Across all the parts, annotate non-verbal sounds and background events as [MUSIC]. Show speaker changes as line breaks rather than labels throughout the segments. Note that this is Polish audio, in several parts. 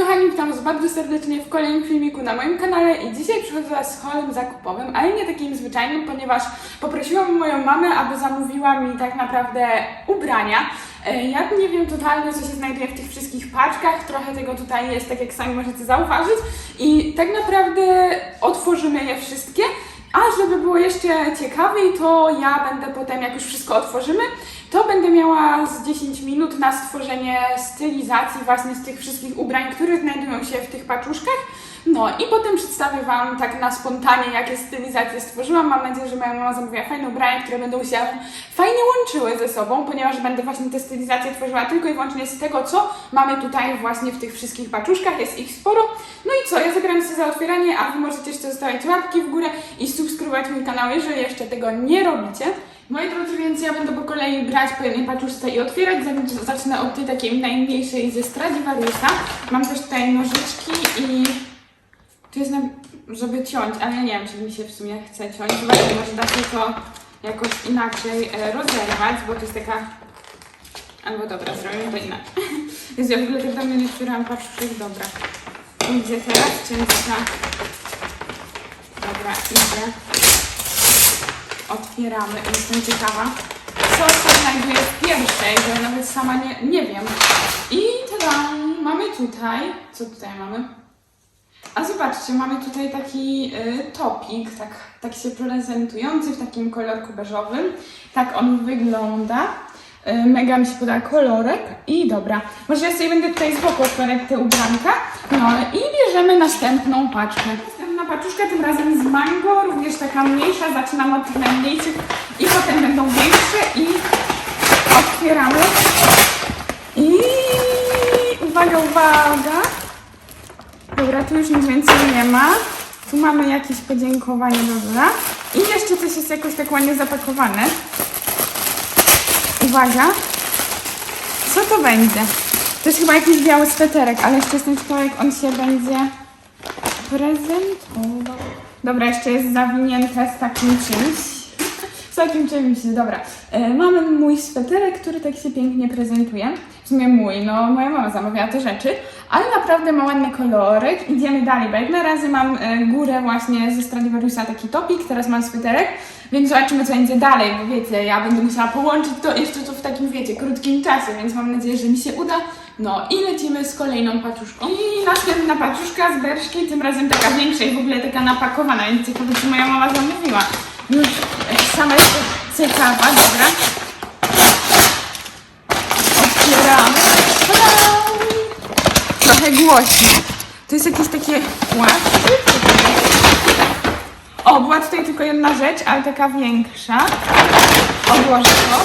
kochani, witam Was bardzo serdecznie w kolejnym filmiku na moim kanale i dzisiaj przychodzę z holem zakupowym, ale nie takim zwyczajnym, ponieważ poprosiłam moją mamę, aby zamówiła mi tak naprawdę ubrania. E, Ja nie wiem totalnie, co się znajduje w tych wszystkich paczkach, trochę tego tutaj jest, tak jak sami możecie zauważyć i tak naprawdę otworzymy je wszystkie. A żeby było jeszcze ciekawiej, to ja będę potem, jak już wszystko otworzymy, to będę miała z 10 minut na stworzenie stylizacji właśnie z tych wszystkich ubrań, które znajdują się w tych paczuszkach. No i potem przedstawię Wam tak na spontanie, jakie stylizacje stworzyłam. Mam nadzieję, że moja mama zamówiła fajne ubrania, które będą się fajnie łączyły ze sobą, ponieważ będę właśnie te stylizacje tworzyła tylko i wyłącznie z tego, co mamy tutaj właśnie w tych wszystkich paczuszkach. Jest ich sporo. No i co, ja zabieram się za otwieranie, a Wy możecie jeszcze zostawiać łapki w górę i subskrybować mój kanał, jeżeli jeszcze tego nie robicie. Moi drodzy, więc ja będę po kolei brać po jednej paczuszce i otwierać. Zacznę od tej takiej najmniejszej ze Stradivariusa. Mam też tutaj nożyczki i tu jest, na, żeby ciąć, ale ja nie wiem, czy mi się w sumie chce ciąć. Zobaczcie, może da się to jakoś inaczej e, rozerwać, bo to jest taka... Albo dobra, zrobimy to inaczej. [LAUGHS] Jezu, ja w ogóle tak dawno nie otwierałam paczuszek, dobra. Idzie teraz ciężka. Dobra, idzie. Otwieramy, jestem ciekawa, co się znajduje w pierwszej, bo ja nawet sama nie, nie wiem. I tada, mamy tutaj, co tutaj mamy? A zobaczcie, mamy tutaj taki y, topik, tak, tak się prezentujący w takim kolorku beżowym. Tak on wygląda. Y, mega mi się podoba kolorek. I dobra, może ja sobie będę tutaj z boku otwierać te ubranka. No i bierzemy następną paczkę. Następna paczuszka, tym razem z mango, również taka mniejsza. Zaczynam od tych najmniejszych i potem będą większe i otwieramy. I uwaga, uwaga. Dobra, tu już nic więcej nie ma. Tu mamy jakieś podziękowanie, dobra. I jeszcze coś jest jakoś tak ładnie zapakowane. Uwaga. Co to będzie? To jest chyba jakiś biały sweterek, ale jeszcze jestem ciekawa, jak on się będzie prezentował. Dobra, jeszcze jest zawinięte z takim czymś. [LAUGHS] Z takim czymś, dobra. E, mamy mój sweterek, który tak się pięknie prezentuje. W sumie mój, no moja mama zamawiała te rzeczy, ale naprawdę ma ładny kolorek. Idziemy dalej, bo jak na razie mam e, górę właśnie ze Stradivariusa taki topik, teraz mam sweterek, więc zobaczymy co będzie dalej, bo wiecie, ja będę musiała połączyć to jeszcze to w takim, wiecie, krótkim czasie, więc mam nadzieję, że mi się uda. No i lecimy z kolejną paczuszką. I następna paczuszka z Berszki, tym razem taka większa i w ogóle taka napakowana, więc ciekawe, czy moja mama zamówiła. Już sama jestem ciekawa, dobra. Otwieramy. Tada! Głośno. To jest jakieś takie płaszczyk. O, była tutaj tylko jedna rzecz, ale taka większa. Odłożę to.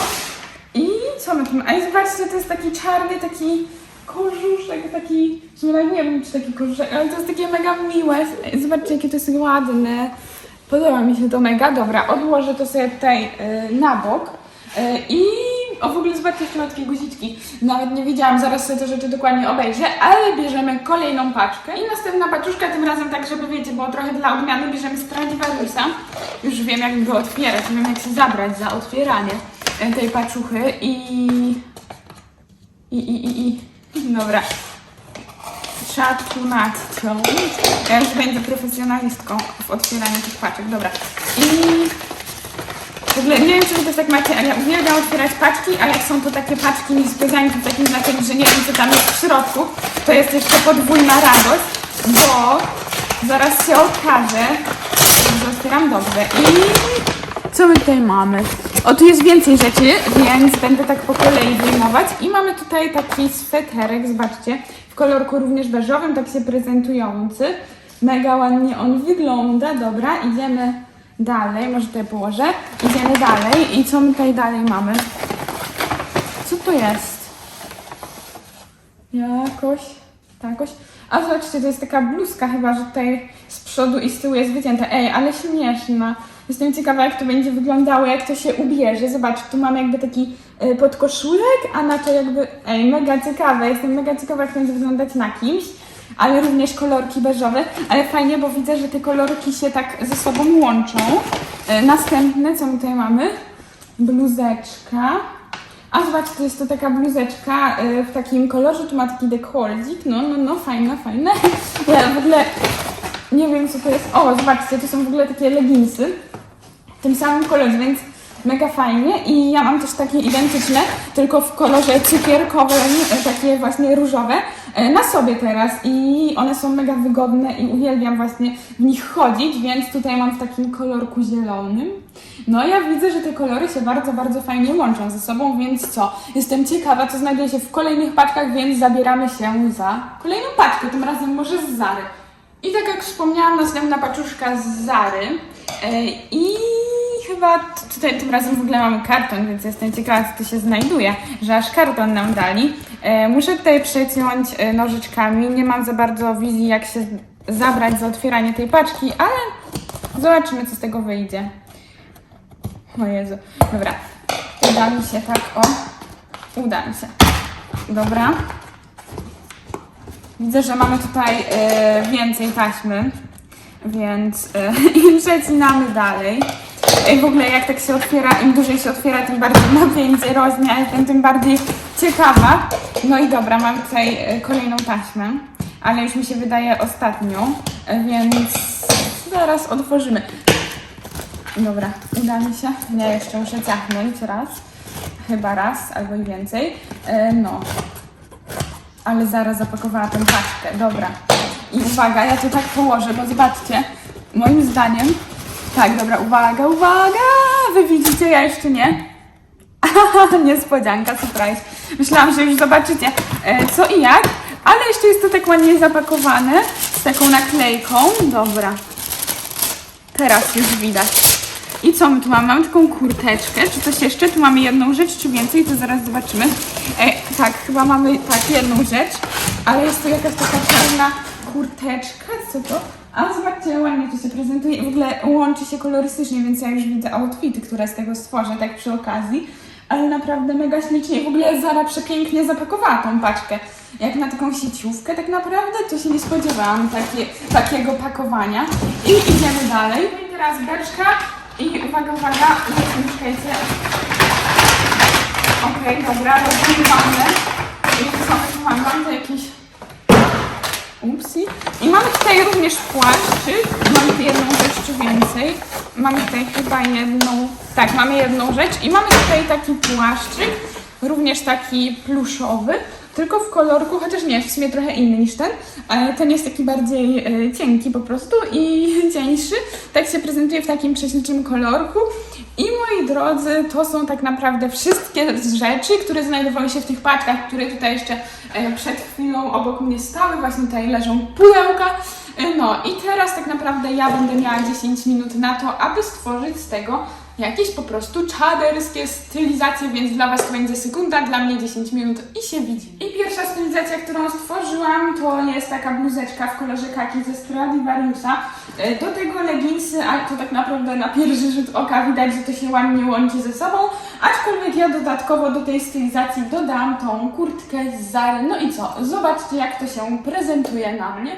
I co my? A i zobaczcie, to jest taki czarny, taki korzuszek, taki... W nie wiem, czy taki korzuszek, ale to jest takie mega miłe. Zobaczcie, jakie to jest ładne. Podoba mi się to mega. Dobra, odłożę to sobie tutaj y, na bok. Y, I o w ogóle zobaczcie, jeszcze ma takie guziczki. Nawet nie wiedziałam, zaraz sobie te rzeczy dokładnie obejrzę, ale bierzemy kolejną paczkę. I następna paczuszka, tym razem tak, żeby wiecie, bo trochę dla odmiany bierzemy Stradivariusa. Już wiem, jak go otwierać, wiem, jak się zabrać za otwieranie e, tej paczuchy i... I, i, i, i... Dobra. Trzeba tu nadciąć. Ja już będę profesjonalistką w otwieraniu tych paczek. Dobra. I w ogóle nie wiem, czy wy też tak macie, ale ja uwielbiam otwierać paczki, ale jak są to takie paczki z takim znaczeniem, że nie wiem, co tam jest w środku, to jest jeszcze podwójna radość, bo zaraz się okaże, że otwieram dobrze. I co my tutaj mamy? O, tu jest więcej rzeczy, więc będę tak po kolei wyjmować. I mamy tutaj taki sweterek, zobaczcie, w kolorku również beżowym, tak się prezentujący. Mega ładnie on wygląda. Dobra, idziemy dalej, może tutaj położę. Idziemy dalej. I co my tutaj dalej mamy? Co to jest? Jakoś, takoś. A zobaczcie, to jest taka bluzka chyba, że tutaj z przodu i z tyłu jest wycięta. Ej, ale śmieszna. Jestem ciekawa, jak to będzie wyglądało, jak to się ubierze. Zobacz, tu mamy jakby taki y, podkoszulek, a na to jakby... Ej, mega ciekawe. Jestem mega ciekawa, jak to będzie wyglądać na kimś. Ale również kolorki beżowe. Ale fajnie, bo widzę, że te kolorki się tak ze sobą łączą. Y, następne, co my tutaj mamy? Bluzeczka. A zobaczcie, to jest to taka bluzeczka y, w takim kolorze, tu ma taki dekoldik, no, no, no, fajne, fajne. [LAUGHS] Ja w ogóle nie wiem, co to jest. O, zobaczcie, to są w ogóle takie leginsy w tym samym kolorze, więc mega fajnie. I ja mam też takie identyczne, tylko w kolorze cukierkowym, e, takie właśnie różowe, e, na sobie teraz. I one są mega wygodne i uwielbiam właśnie w nich chodzić, więc tutaj mam w takim kolorku zielonym. No ja widzę, że te kolory się bardzo, bardzo fajnie łączą ze sobą, więc co? Jestem ciekawa, co znajduje się w kolejnych paczkach, więc zabieramy się za kolejną paczkę, tym razem może z Zary. I tak jak wspomniałam, następna paczuszka z Zary. E, I chyba tutaj tym razem w ogóle mamy karton, więc jestem ciekawa, co tu się znajduje, że aż karton nam dali. E, muszę tutaj przeciąć e, nożyczkami. Nie mam za bardzo wizji, jak się zabrać za otwieranie tej paczki, ale zobaczymy, co z tego wyjdzie. O Jezu. Dobra. Uda mi się tak, o. Uda mi się. Dobra. Widzę, że mamy tutaj e, więcej taśmy, więc [LAUGHS] i przecinamy dalej. Ej, w ogóle jak tak się otwiera, im dłużej się otwiera, tym bardziej napięcie rośnie, a jestem tym bardziej ciekawa. No i dobra, mam tutaj e, kolejną taśmę, ale już mi się wydaje ostatnią, e, więc zaraz otworzymy. Dobra, uda mi się. Nie, jeszcze muszę ciachnąć raz. Chyba raz, albo i więcej. E, no, ale zaraz zapakowała tę paczkę. Dobra. I uwaga, ja to tak położę, bo zobaczcie, moim zdaniem. Tak, dobra, uwaga, uwaga! Wy widzicie, ja jeszcze nie. [LAUGHS] Niespodzianka, surprise. Myślałam, że już zobaczycie e, co i jak, ale jeszcze jest to tak ładnie zapakowane z taką naklejką. Dobra. Teraz już widać. I co my tu mamy? Mamy taką kurteczkę, czy coś jeszcze? Tu mamy jedną rzecz, czy więcej? To zaraz zobaczymy. E, tak, chyba mamy tak jedną rzecz, ale jest to jakaś taka czarna kurteczka, co to? A zobaczcie, ładnie to się prezentuje. W ogóle łączy się kolorystycznie, więc ja już widzę outfity, które z tego stworzę, tak przy okazji. Ale naprawdę mega ślicznie. W ogóle Zara przepięknie zapakowała tą paczkę. Jak na taką sieciówkę, tak naprawdę to się nie spodziewałam takie, takiego pakowania. I idziemy dalej. No I teraz beczka. I uwaga, uwaga, czekajcie. Okej, dobra, rozgrywamy. I co my tu mamy? Mam to jakiś... Upsi. I mamy tutaj również płaszczyk. Mamy jedną więcej. Mamy tutaj chyba jedną... Tak, mamy jedną rzecz. I mamy tutaj taki płaszczyk, również taki pluszowy, tylko w kolorku, chociaż nie, w sumie trochę inny niż ten. ale Ten jest taki bardziej e, cienki po prostu i [LAUGHS] cieńszy. Tak się prezentuje w takim prześlicznym kolorku. I moi drodzy, to są tak naprawdę wszystkie rzeczy, które znajdowały się w tych paczkach, które tutaj jeszcze e, przed chwilą obok mnie stały. Właśnie tutaj leżą pudełka. E, No i teraz tak naprawdę ja będę miała 10 minut na to, aby stworzyć z tego jakieś po prostu czaderskie stylizacje, więc dla Was to będzie sekunda, dla mnie 10 minut i się widzi. I pierwsza stylizacja, którą stworzyłam, to jest taka bluzeczka w kolorze kaki ze Stradivariusa. E, Do tego leginsy, ale to tak naprawdę na pierwszy rzut oka widać, że to się ładnie łączy ze sobą, aczkolwiek ja dodatkowo do tej stylizacji dodam tą kurtkę z Zary. No i co? Zobaczcie jak to się prezentuje na mnie.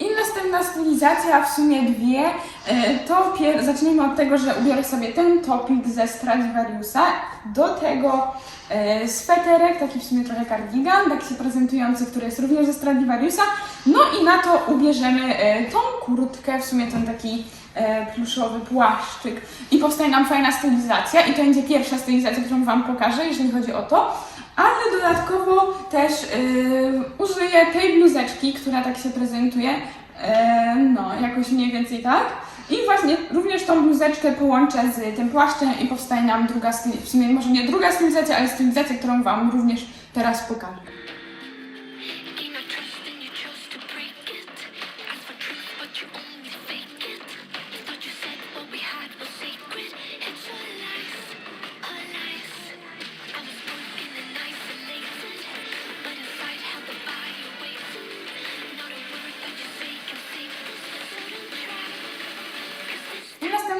I następna stylizacja, w sumie dwie, e, to pier- zacznijmy od tego, że ubiorę sobie ten topik ze Stradivariusa, do tego e, sweterek, taki w sumie trochę cardigan, tak się prezentujący, który jest również ze Stradivariusa, no i na to ubierzemy e, tą kurtkę, w sumie ten taki pluszowy płaszczyk i powstaje nam fajna stylizacja i to będzie pierwsza stylizacja, którą Wam pokażę, jeżeli chodzi o to. Ale dodatkowo też yy, użyję tej bluzeczki, która tak się prezentuje. E, no, jakoś mniej więcej tak. I właśnie również tą bluzeczkę połączę z tym płaszczem i powstaje nam druga stylizacja, w sumie może nie druga stylizacja, ale stylizacja, którą Wam również teraz pokażę.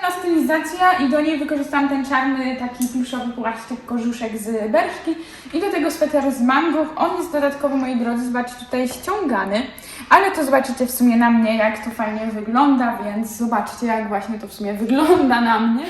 Następna stylizacja i do niej wykorzystałam ten czarny taki pluszowy płaszczyk, korzuszek z Berszki i do tego sweter z mango. On jest dodatkowo, moi drodzy, zobaczcie, tutaj ściągany, ale to zobaczycie w sumie na mnie, jak to fajnie wygląda, więc zobaczcie, jak właśnie to w sumie wygląda na mnie.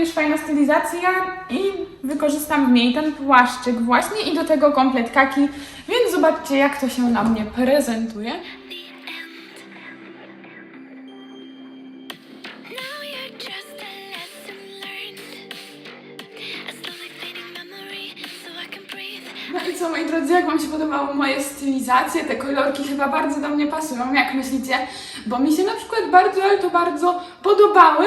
Również fajna stylizacja i wykorzystam w niej ten płaszczyk właśnie i do tego komplet kaki, więc zobaczcie jak to się na mnie prezentuje. No i co moi drodzy, jak Wam się podobały moje stylizacje? Te kolorki chyba bardzo do mnie pasują, jak myślicie? Bo mi się na przykład bardzo, ale to bardzo podobały,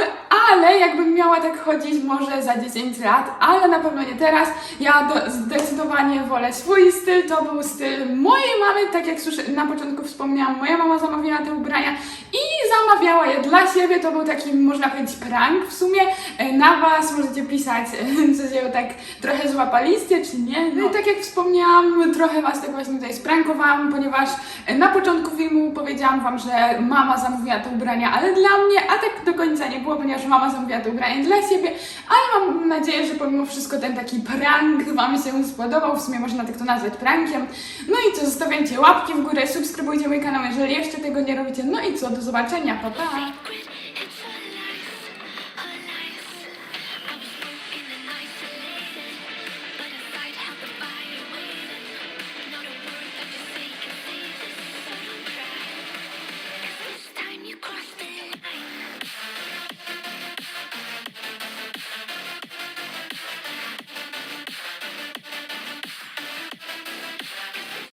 ale jakbym miała tak chodzić może za 10 lat, ale na pewno nie teraz. Ja do, zdecydowanie wolę swój styl, to był styl mojej mamy, tak jak słyszę, na początku wspomniałam, moja mama zamawiała te ubrania i zamawiała je dla siebie, to był taki, można powiedzieć, prank w sumie. E, Na Was możecie pisać, [LAUGHS] co się tak trochę złapaliście, czy nie. No i tak jak wspomniałam, trochę Was tak właśnie tutaj sprankowałam, ponieważ e, na początku filmu powiedziałam Wam, że mama zamówiła te ubrania, ale dla mnie, a tak do końca nie było, ponieważ mama zamówiła te ubrania dla siebie, ale mam nadzieję, że pomimo wszystko ten taki prank Wam się spodobał, w sumie można tak to nazwać prankiem. No i co, zostawiajcie łapki w górę, subskrybujcie mój kanał, jeżeli jeszcze tego nie robicie, no i co, do zobaczenia, pa pa!